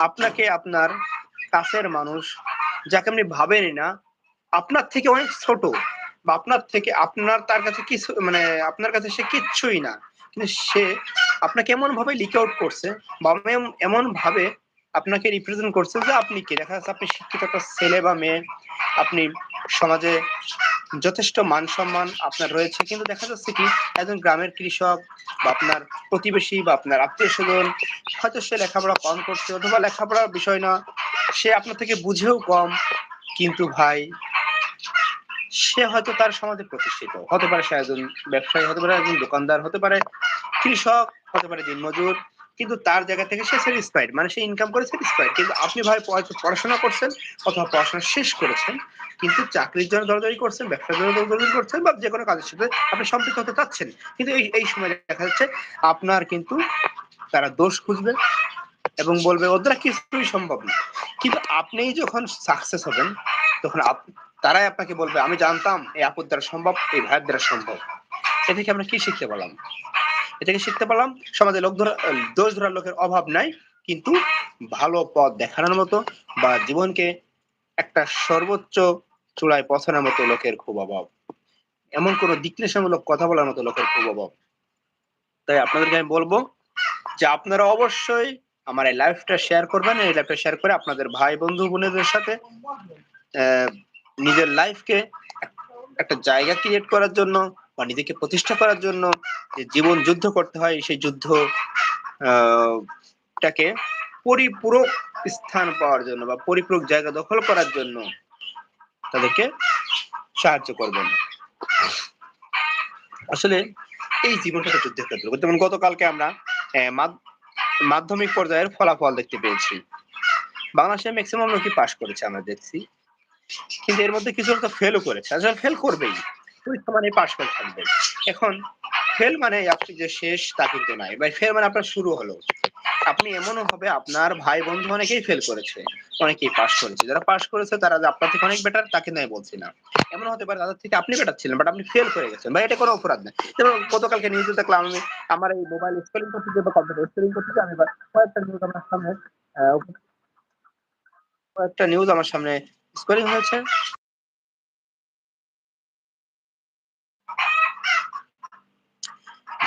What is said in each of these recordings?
আপনাকে আপনার কাছের মানুষ যাকে আপনি ভাবেনই না, আপনার থেকে অনেক ছোট বা আপনার থেকে আপনার তার কাছে কিছু মানে আপনার কাছে সে কিচ্ছুই না। কিন্তু সে আপনাকে এমন ভাবে লিক আউট করছে বা এম- এমন ভাবে আপনাকে রিপ্রেজেন্ট করছে যে আপনি কি? দেখা যাচ্ছে আপনি শিক্ষিত একটা ছেলে বা মেয়ে, আপনি সমাজে যথেষ্ট মান সম্মান আপনার রয়েছে। কিন্তু দেখা যাচ্ছে কি, একজন গ্রামের কৃষক বা আপনার প্রতিবেশী বা আপনার আত্মীয় স্বজন, হয়তো সে লেখাপড়া কম করছে অথবা লেখাপড়ার বিষয় না, সে আপনার থেকে বুঝেও কম। কিন্তু ভাই, সে হয়তো তার সমাজে প্রতিষ্ঠিত। হতে পারে সে একজন ব্যবসায়ী, হতে পারে একজন দোকানদার, হতে পারে কৃষক, হতে পারে দিনমজুর। কিন্তু তার জায়গা থেকে সে স্যাটিসফাইড মানে সে ইনকাম করে স্যাটিসফাইড কিন্তু আপনি ভাই পড়াশোনা করছেন, অথবা পড়াশোনা শেষ করেছেন, কিন্তু চাকরির জন্য দরদারি করছেন, ব্যবসার জন্য দরদারি করছেন, বা যে কোনো কাজের সাথে আপনি সম্পৃক্ত হতে চাচ্ছেন। কিন্তু এই এই সময় দেখা যাচ্ছে আপনার কিন্তু তারা দোষ খুঁজবে এবং বলবে, ওদের কিছুই সম্ভব না। কিন্তু আপনি যখন সাকসেস হবেন, তখন তারাই আপনাকে বলবে, আমি জানতাম, এই আপুর দ্বারা সম্ভব, এই ভাইয়ের দ্বারা সম্ভব। এ থেকে আমরা কি শিখতে পারলাম? এ থেকে শিখতে পারলাম। সমাজে লোক ধরা দোষ ধরার লোকের অভাব নাই, কিন্তু ভালো পথ দেখানোর মতো বা জীবনকে একটা সর্বোচ্চ চূড়ায় পৌঁছানোর মতো লোকের খুব অভাব। এমন কোন দিকনির্দেশমূলক কথা বলার মতো লোকের খুব অভাব। তাই আপনাদেরকে আমি বলব যে আপনারা অবশ্যই আমার এই লাইফটা শেয়ার করবেন। এই লাইফটা শেয়ার করে আপনাদের ভাই, বন্ধু, বোনেদের সাথে নিজের লাইফকে একটা জায়গা ক্রিয়েট করার জন্য বা নিজেকে প্রতিষ্ঠা করার জন্য যে জীবন যুদ্ধ করতে হয়, সেই যুদ্ধ টাকে পরিপূরক স্থান পাওয়ার জন্য বা পরিপূরক জায়গা দখল করার জন্য তাদেরকে সাহায্য করবেন। আসলে এই জীবনটাকে যুদ্ধের ক্ষেত্র যেমন গতকালকে আমরা মাধ্যমিক পর্যায়ের ফলাফল দেখতে পেয়েছি। বাংলাদেশে ম্যাক্সিমাম লোকই পাশ করেছে, আমরা দেখছি। কিন্তু এর মধ্যে কিছু লোক ফেলও করেছে। আসলে ফেল করবেই। পরীক্ষা মানে পাশ করে থাকবে। এখন ফেল মানে আপনি যে শেষ, তা কিন্তু নাই বা ফেল মানে আপনার শুরু হলো। আপনি এমনও হবে, আপনার ভাই বন্ধু অনেকেই ফেল করেছে। অনেকেই পাশ করেছে। যারা পাশ করেছে, তারা আপনার থেকে অনেক বেটার তাকে নাই বলছি না। এমন হতে পারে তাদের থেকে আপনি বেটার ছিলেন বাট আপনি ফেল করে গেছেন। বা এটা কোনো অপরাধ না। যেমন গতকালকে নিউজে দেখলাম আমি, আমার এই মোবাইল স্পেলিং করতে বা কম্পিউটার স্পেলিং করতে আমি কয়েকটা নিউজ আমার সামনে কয়েকটা নিউজ আমার সামনে স্কোরিং হয়েছে।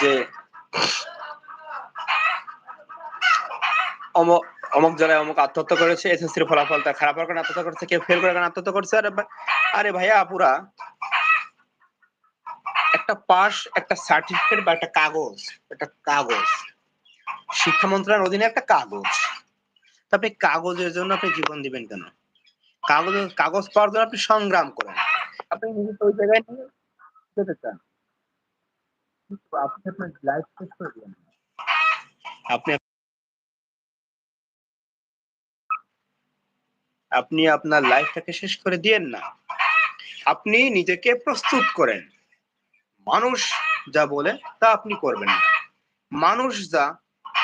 যে অমক, অমুক জেলায় অমুক আত্মহত্যা করেছে, এসএসসির ফলাফল তার খারাপ হওয়ার কারণে আত্মহত্যা করেছে, কেউ ফেল করার কারণে আত্মহত্যা করছে। আরে আরে ভাইয়া আপুরা একটা পাস, একটা সার্টিফিকেট বা একটা কাগজ একটা কাগজ। শিক্ষা মন্ত্রণালয়ের অধীনে একটা কাগজ। আপনি কাগজের জন্য আপনি জীবন দিবেন কেন? কাগজ কাগজ পাওয়ার জন্য আপনি সংগ্রাম করেন। আপনি নিজে ওই জায়গায় নিয়ে যেতে চান। আপনি আপনার লাইফ শেষ করে দিবেন আপনি আপনি আপনার লাইফটাকে শেষ করে দিয়েন না। আপনি নিজেকে প্রস্তুত করেন। মানুষ যা বলে তা আপনি করবেন না। মানুষ যা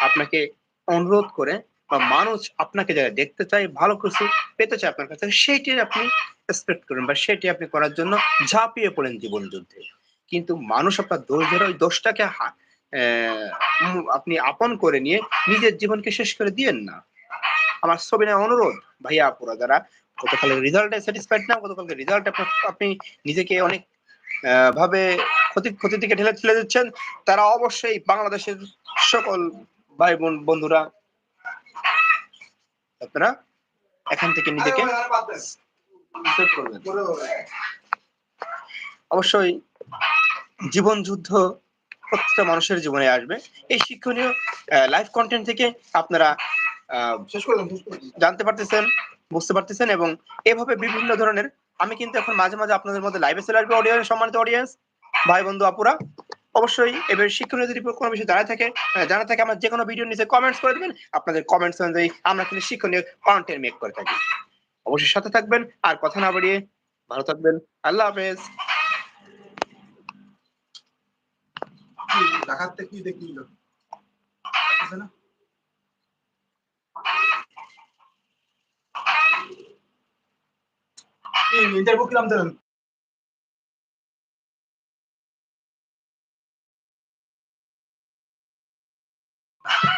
আপনাকে অনুরোধ করে বা মানুষ আপনাকে যারা দেখতে চায়, ভালো কিছু পেতে চায় আপনার কাছে সেইটি আপনি এক্সপেক্ট করেন বা সেটি আপনি করার জন্য ঝাঁপিয়ে পড়েন জীবন যুদ্ধে কিন্তু মানুষ আপনার দোষ ধরে ওই দোষটাকে আহ, আপনি আপন করে নিয়ে নিজের জীবনকে শেষ করে দিয়েন না। আমার সবিনয় অনুরোধ ভাইয়া আপুরা যারা গতকালের রেজাল্টে স্যাটিসফাইড না গতকালকে রেজাল্ট আপনি নিজেকে অনেক ভাবে ক্ষতি ক্ষতি থেকে ঠেলে ঠেলে দিচ্ছেন তারা অবশ্যই বাংলাদেশের সকল ভাই বোন বন্ধুরা আপনারা এখান থেকে নিজেকে অবশ্যই জীবন যুদ্ধ প্রত্যেকটা মানুষের জীবনে আসবে। এই শিক্ষণীয় লাইভ কন্টেন্ট থেকে আপনারা জানতে পারতেছেন বুঝতে পারতেছেন এবং এভাবে বিভিন্ন ধরনের আমি কিন্তু এখন মাঝে মাঝে আপনাদের মধ্যে লাইভে চলে আসবে অডিয়েন্স সম্মানিত অডিয়েন্স ভাই বন্ধু আপুরা। অবশ্যই এবার শিক্ষণীয় যদি কোনো বিষয় জানা থাকে জানা থাকে আমার যে কোনো ভিডিওর নিচে কমেন্টস করে দেবেন। আপনাদের কমেন্টস অনুযায়ী আমরা কিন্তু শিক্ষণীয় কন্টেন্ট মেক করে থাকি। অবশ্যই সাথে থাকবেন আর কথা না বাড়িয়ে ভালো থাকবেন। আল্লাহ হাফেজ। ঢাকাতে কি দেখি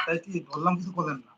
তাই কি বললাম কিছু করলেন না।